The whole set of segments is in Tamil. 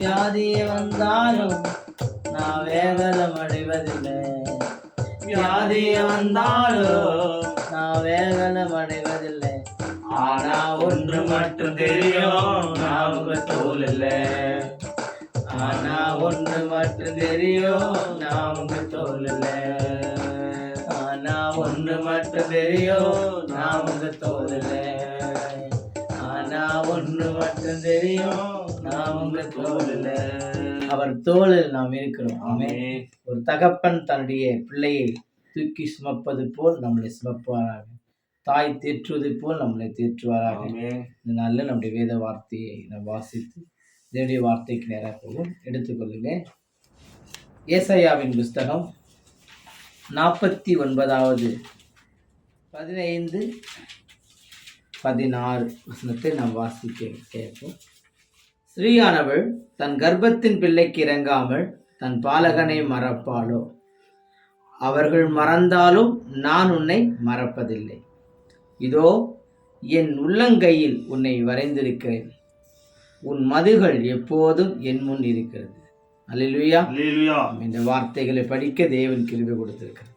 வியாதி வந்தாலும் நான் வேதனம் அடைவதில்லை. வியாதி வந்தாலும் நான் வேதனம் அடைவதில்லை. ஆனா ஒன்று மட்டும் தெரியும் நான் உங்க தோல் இல்லை. ஆனா ஒன்று மட்டும் தெரியும் நான் உங்க தோல் இல்லை. ஆனா ஒன்று மட்டும் தெரியும் நான் உங்க தோல் இல்லை. ஆனா ஒன்று மட்டும் தெரியும். நான் உங்க இல்லை அவர் தோளில் நாம் இருக்கிறோம். ஆமென். ஒரு தகப்பன் தன்னுடைய பிள்ளையை தூக்கி சுமப்பது போல் நம்மளை சுமப்பாராக. தாய் தேற்றுவது போல் நம்மளை தேற்றுவாராக. இந்த நாளில் நம்முடைய வேத வார்த்தையை நாம் வாசித்து தேவனுடைய வார்த்தைக்கு நேராக போகும் எடுத்துக்கொள்ளுங்க ஏசாயாவின் புஸ்தகம் நாற்பத்தி ஒன்பதாவது பதினைந்து பதினாறு வசனத்தை நாம் வாசிக்க கேட்போம். ஸ்ரீயானவள் தன் கர்ப்பத்தின் பிள்ளைக்கு இறங்காமல் தன் பாலகனை மறப்பாளோ? அவர்கள் மறந்தாலும் நான் உன்னை மறப்பதில்லை. இதோ என் உள்ளங்கையில் உன்னை வரைந்திருக்கிறேன். உன் மதுகள் எப்போதும் என் முன் இருக்கிறது. அல்லேலூயா. இந்த வார்த்தைகளை படிக்க தேவன் கிருபை கொடுத்திருக்கிறார்.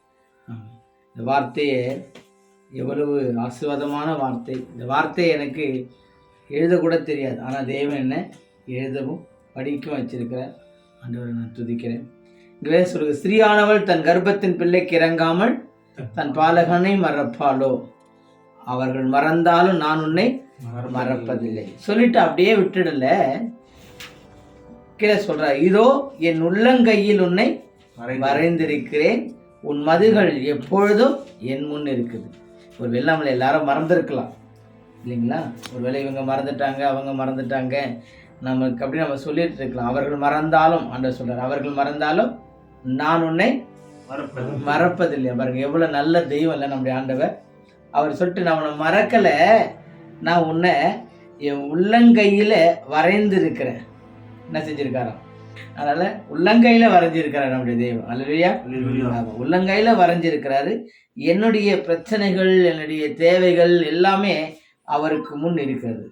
இந்த வார்த்தையை எவ்வளவு ஆசீர்வாதமான வார்த்தை. இந்த வார்த்தையை எனக்கு எழுதக்கூட தெரியாது. ஆனால் தேவன் என்ன எழுதவும் படிக்கவும் வச்சிருக்கிறார். ஆண்டவரை நான் துதிக்கிறேன். இங்கே சொல்லுங்க ஸ்ரீயானவள் தன் கர்ப்பத்தின் பிள்ளைக்கு இறங்காமல் தன் பாலகனை மறப்பாளோ? அவர்கள் மறந்தாலும் நான் உன்னை மறப்பதில்லை. சொல்லிட்டு அப்படியே விட்டுடல. கீழே சொல்ற இதோ என் உள்ளங்கையில் உன்னை வரைந்திருக்கிறேன் உன் மதுகள் எப்பொழுதும் என் முன் இருக்குது. ஒரு வெள்ளாமலை எல்லாரும் மறந்துருக்கலாம். இல்லைங்களா? ஒருவேளை இவங்க மறந்துட்டாங்க அவங்க மறந்துட்டாங்க. நமக்கு அப்படி நம்ம சொல்லிட்டு இருக்கலாம். அவர்கள் மறந்தாலும் ஆண்டவர் சொல்றார் அவர்கள் மறந்தாலும் நான் உன்னை மறப்பது மறப்பதில்லை. பாருங்க எவ்வளவு நல்ல தெய்வம் இல்லை நம்முடைய ஆண்டவர். அவர் சொல்லிட்டு உன்னை மறக்கல. நான் உன்னை என் உள்ளங்கையில வரைந்திருக்கிறேன். என்ன செஞ்சிருக்காராம்? அதனால உள்ளங்கையில வரைஞ்சிருக்கிறார் நம்முடைய தெய்வம் அல்லையா உள்ளங்கையில வரைஞ்சிருக்கிறாரு. என்னுடைய பிரச்சனைகள் என்னுடைய தேவைகள் எல்லாமே அவருக்கு முன் இருக்கிறது.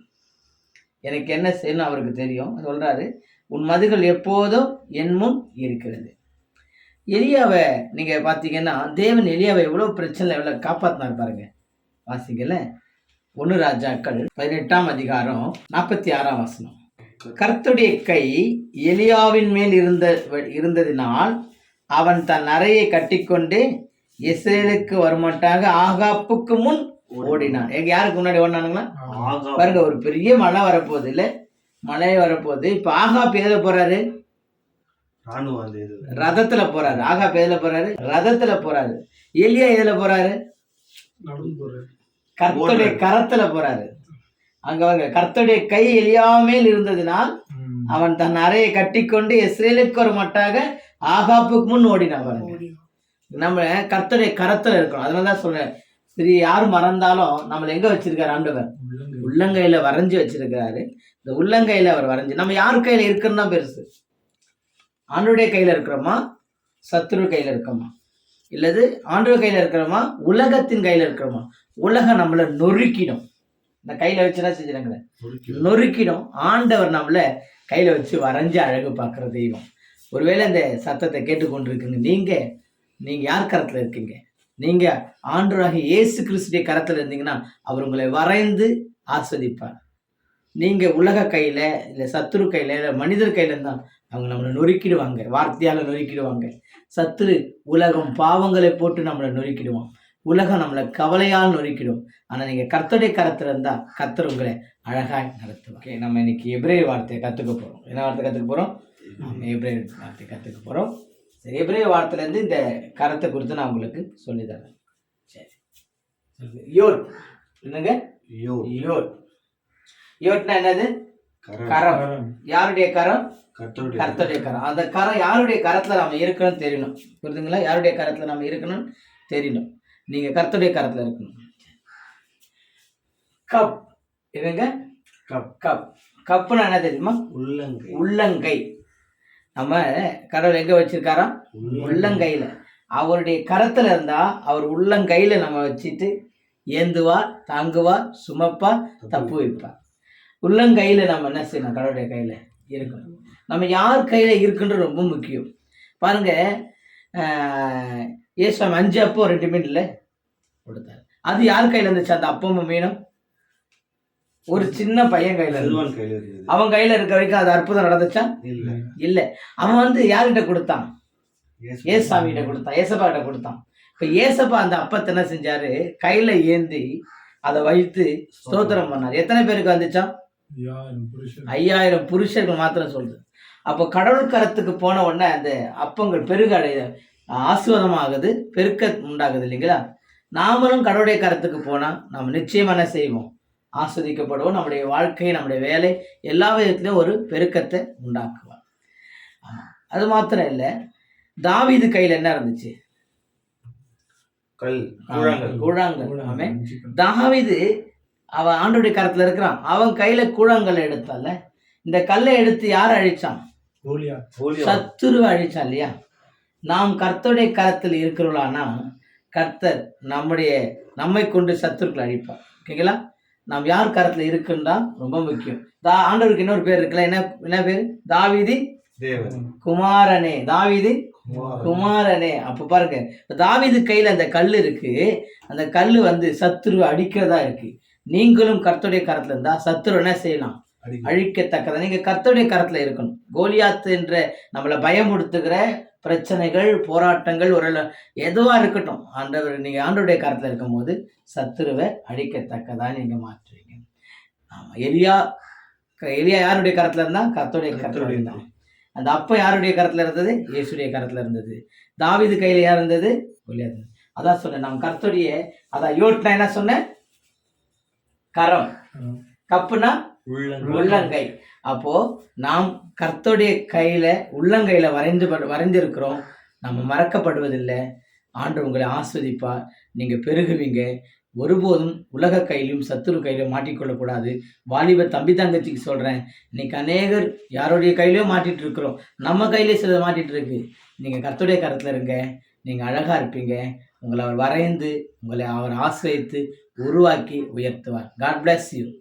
எனக்கு என்ன செய்யணும் அவருக்கு தெரியும். சொல்றாரு உன் மதுகள் எப்போதும் என் முன் இருக்கிறது. எலியாவை நீங்க பாத்தீங்கன்னா தேவன் எலியாவை எவ்வளவு பிரச்சனை எவ்வளவு காப்பாத்தினார் பாருங்க. வாசிக்கல ஒன்று ராஜாக்கள் பதினெட்டாம் அதிகாரம் நாற்பத்தி ஆறாம் வசனம். கர்த்தருடைய கை எலியாவின் மேல் இருந்த இருந்ததினால் அவன் தன் அறையை கட்டிக்கொண்டு இஸ்ரேலுக்கு வருமாட்டாக ஆகாப்புக்கு முன் ஓடினான். எங்க யாருக்கு முன்னாடி ஓடினானுங்களா? ஆகா பாருங்க ஒரு பெரிய மழை வரப்போகுது இல்ல? மழை வரப்போகுது. இப்ப ஆகாப் எதுல போறாரு? ரதத்துல போறாரு. ஆகாப் எதுல போறாரு? ரதத்துல போறாரு. எலியா எதுல போறாரு? கர்த்தருடைய கரத்துல போறாரு. அங்க வாங்க கர்த்தருடைய கை எலியாமேல் இருந்ததினால் அவன் தன் அறையை கட்டிக்கொண்டு இஸ்ரேலுக்கு ஒரு மட்டாக ஆகாப்புக்கு முன் ஓடினான் பாருங்க. நம்ம கர்த்தருடைய கரத்துல இருக்கணும் அதனால தான் சொல்றேன். சரி யார் மறந்தாலும் நம்மளை எங்க வச்சிருக்காரு ஆண்டவர்? உள்ளங்கையில. வரைஞ்சு வச்சிருக்கிறாரு. இந்த உள்ளங்கையில அவர் வரைஞ்சு நம்ம யார் கையில இருக்குன்னு தான் பெருசு. ஆண்டோடைய கையில இருக்கிறோமா? சத்துரு கையில இருக்கோமா இல்லது ஆண்டவர் கையில இருக்கிறோமா? உலகத்தின் கையில இருக்கிறோமா? உலகம் நம்மளை நொறுக்கிடும். இந்த கையில வச்சுனா செஞ்சிருங்க நொறுக்கிடும். ஆண்டவர் நம்மள கையில வச்சு வரைஞ்சு அழகு பார்க்குற தெய்வம். ஒருவேளை இந்த சத்தத்தை கேட்டுக்கொண்டிருக்குங்க. நீங்க நீங்க யார் கரத்துல இருக்கீங்க? நீங்க ஆண்டவராக இயேசு கிறிஸ்துடைய கரத்துல இருந்தீங்கன்னா அவர் உங்களை வரைந்து ஆஸ்வதிப்பார். நீங்க உலக கையில இல்ல சத்துரு கையில இல்ல மனிதர் கையில இருந்தா அவங்க நம்மளை நொறுக்கிடுவாங்க. வார்த்தையால நொறுக்கிடுவாங்க. சத்துரு உலகம் பாவங்களை போட்டு நம்மளை நொறுக்கிடுவான். உலகம் நம்மளை கவலையால் நொறுக்கிடும். ஆனா நீங்க கர்த்தருடைய கரத்துல இருந்தா கர்த்தர் உங்களை அழகாய் நடத்துவார். ஓகே நம்ம இன்னைக்கு எபிரேய வார்த்தையை கத்துக்க போறோம். என்ன வார்த்தை கத்துக்க போறோம்? ஆமா, எபிரேய வார்த்தை கத்துக்க போறோம். சரி எபிரேய வார்த்தையில இருந்து இந்த கரத்தை குறித்து நான் உங்களுக்கு சொல்லி தரேன். சரி. யோட் என்னங்க? ஐயோ யோட் யோட்னா என்னது? கரம். கரம். யாருடைய கரம்? கர்த்தருடைய கரம். அந்த கரம் யாருடைய கரத்துல நம்ம இருக்கணும்னு தெரியணும். புரியுதுங்களா யாருடைய கரத்துல நம்ம இருக்கணும்னு தெரியணும். நீங்க கர்த்தருடைய கரத்துல இருக்கணும். கப். என்னங்க? Cup cup. கப்புனா என்ன தெரியுமா? உள்ளங்கை. உள்ளங்கை. நம்ம கடவுள் எங்க வச்சிருக்காராம் உள்ளங்கையில. அவருடைய கரத்துல இருந்தா அவர் உள்ளங்கையில நம்ம வச்சுட்டு ஏந்துவார் தாங்குவார் சுமப்பார் தப்பு வைப்பார் உள்ளங்கையில நம்ம என்ன செய்யணும்? கடவுளுடைய கையில இருக்கணும். நம்ம யார் கையில் இருக்குன்றது ரொம்ப முக்கியம். பாருங்க இயேசுவாமி அஞ்சு அப்போ ரெண்டு மீன் இல்லை. கொடுத்தாரு. அது யார் கையில் இருந்துச்சு? அந்த அப்பமும் மீனும். ஒரு சின்ன பையன் கையில் அவன் கையில் இருக்க வரைக்கும் அது அற்புதம் நடந்துச்சா? இல்ல. இல்லை. அவன் வந்து யார்கிட்ட கொடுத்தான்? ஏசாமி கிட்ட கொடுத்தான். ஏசப்பா கிட்ட கொடுத்தான். இப்போ ஏசப்பா அந்த அப்பத்தை என்ன செஞ்சாரு? கையில ஏந்தி அதை வைத்து ஸ்தோத்திரம் பண்ணார். எத்தனை பேருக்கு வந்துச்சா? ஐயாயிரம் புருஷர்கள். மாத்திரம் சொல்லுது அப்போ கடவுள் கரத்துக்கு போன உடனே அந்த அப்பங்கள் பெருக அடைய ஆசுவாதமாகுது பெருக்க உண்டாகுது இல்லைங்களா? நாமளும் கடவுளுடைய கரத்துக்கு போனால் நாம் நிச்சயமா என்ன செய்வோம்? ஆஸ்வதிக்கப்படுவோம். நம்முடைய வாழ்க்கை நம்முடைய வேலை எல்லா விதத்திலும் ஒரு பெருக்கத்தை உண்டாக்குவார் ஆமா. அது மாத்திரம் இல்லை தாவீது கையில் என்ன இருந்துச்சு? கல் கூழாங்கல். ஆமென். தாவீது அவன் ஆண்டுடைய கரத்துல இருக்கிறான். அவன் கையில கூழாங்கல் எடுத்தால இந்த கல்லை எடுத்து யார் அழிச்சான்? சத்துருவை அழிச்சான் இல்லையா? நாம் கர்த்தருடைய கரத்தில் இருக்கிறோம்னா கர்த்தர் நம்முடைய நம்மை கொண்டு சத்துருக்களை அழிப்பார். ஓகேங்களா? நாம் யார் கரத்துல இருக்குன்னா ரொம்ப முக்கியம். தா ஆண்டவருக்கு இன்னொரு பேர் இருக்குல்ல என்ன என்ன பேர்? தாவீதி குமாரனே. தாவீதி குமாரனே. அப்ப பாருங்க தாவீது கையில அந்த கல் இருக்கு. அந்த கல் வந்து சத்துருவை அடிக்கிறதா இருக்கு. நீங்களும் கர்த்தருடைய கரத்துல இருந்தா சத்துரு என்ன செய்யலாம்? அழிக்கத்தக்கதா. நீங்க கர்த்தருடைய கரத்துல இருக்கணும். கோலியாத்து என்ற நம்மளை பயமுடுத்துகிற பிரச்சனைகள் போராட்டங்கள் ஒரு எதுவா இருக்கட்டும். ஆண்டவர் நீங்க ஆண்டவருடைய கரத்துல இருக்கும்போது சத்துருவை அழிக்கத்தக்கதா நீங்க மாற்றுவீங்க. ஆமா எலியா எலியா யாருடைய கரத்துல இருந்தா கர்த்தருடைய கரத்துல இருந்தான். அந்த அப்ப யாருடைய கரத்துல இருந்தது? இயேசுடைய கரத்துல இருந்தது. தாவீது கையில யார் இருந்தது? கோலியாத் அதான் சொன்னேன் நம்ம கர்த்தருடைய அதான் யோட்னா என்ன சொன்னேன் கரம். கப்புனா உள்ளங்கை. உள்ளங்கை. அப்போ நாம் கர்த்தருடைய கையில உள்ளங்கையில வரைந்து வரைந்திருக்கிறோம். நம்ம மறக்கப்படுவதில்லை. ஆண்டு உங்களை ஆஸ்வதிப்பார். நீங்க பெருகுவீங்க. ஒருபோதும் உலக கையிலும் சத்துரு கையிலும் மாட்டிக்கொள்ளக்கூடாது வாலிப தம்பி தங்கச்சிக்கு சொல்றேன் இன்னைக்கு அநேகர் யாருடைய கையிலயும் மாட்டிட்டு இருக்கிறோம். நம்ம கையிலே சில மாட்டிட்டு இருக்கு. நீங்க கர்த்தருடைய கரத்துல இருங்க. நீங்க அழகா இருப்பீங்க. உங்களை அவர் வரைந்து உங்களை அவர் ஆசிரியத்து உருவாக்கி உயர்த்துவார். God bless you